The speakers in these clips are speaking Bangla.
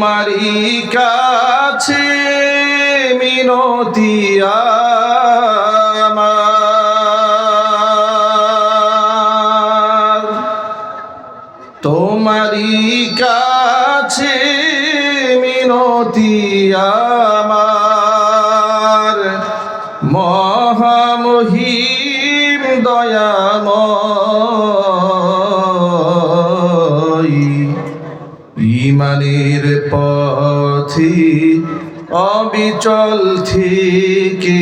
তোমারই কাছে মিনতি আমার। তোমারই কাছে মিনতি আমার। মহামহিম দয়াময় ইমানের পথি অবিচল থেকে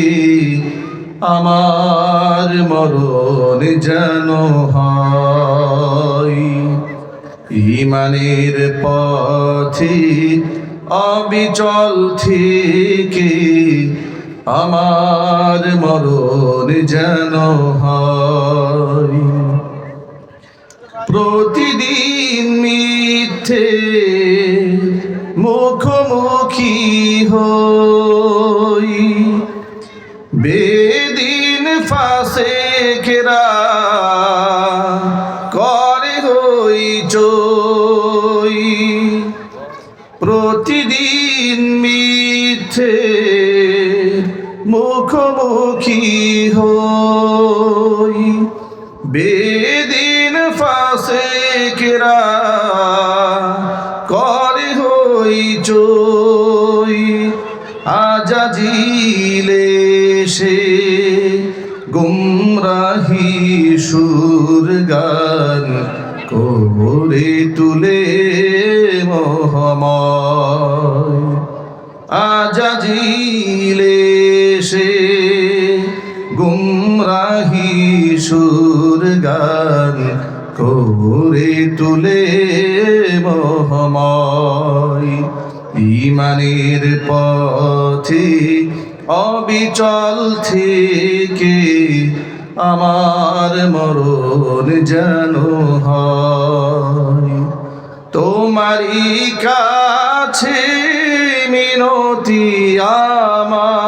আমার মরণ যেন হয়। ইমানের পথি অবিচল থেকে আমার মরণ যেন হয়। প্রতিদিন মিথ্যে মুখোমুখি হই। বেদিন ফাঁসে কেরা করে হই চই। প্রতিদিন মিথ্যে মুখোমুখি হই। বেদিন ফাঁসে করে চই আজাজিলে সে গুমরাহি সুর গান করে তুলে করে তুলে মহময় ইমানের পথে অবিচল থেকে আমার মরণ যেন হয়। তোমারই কাছে মিনতি আমার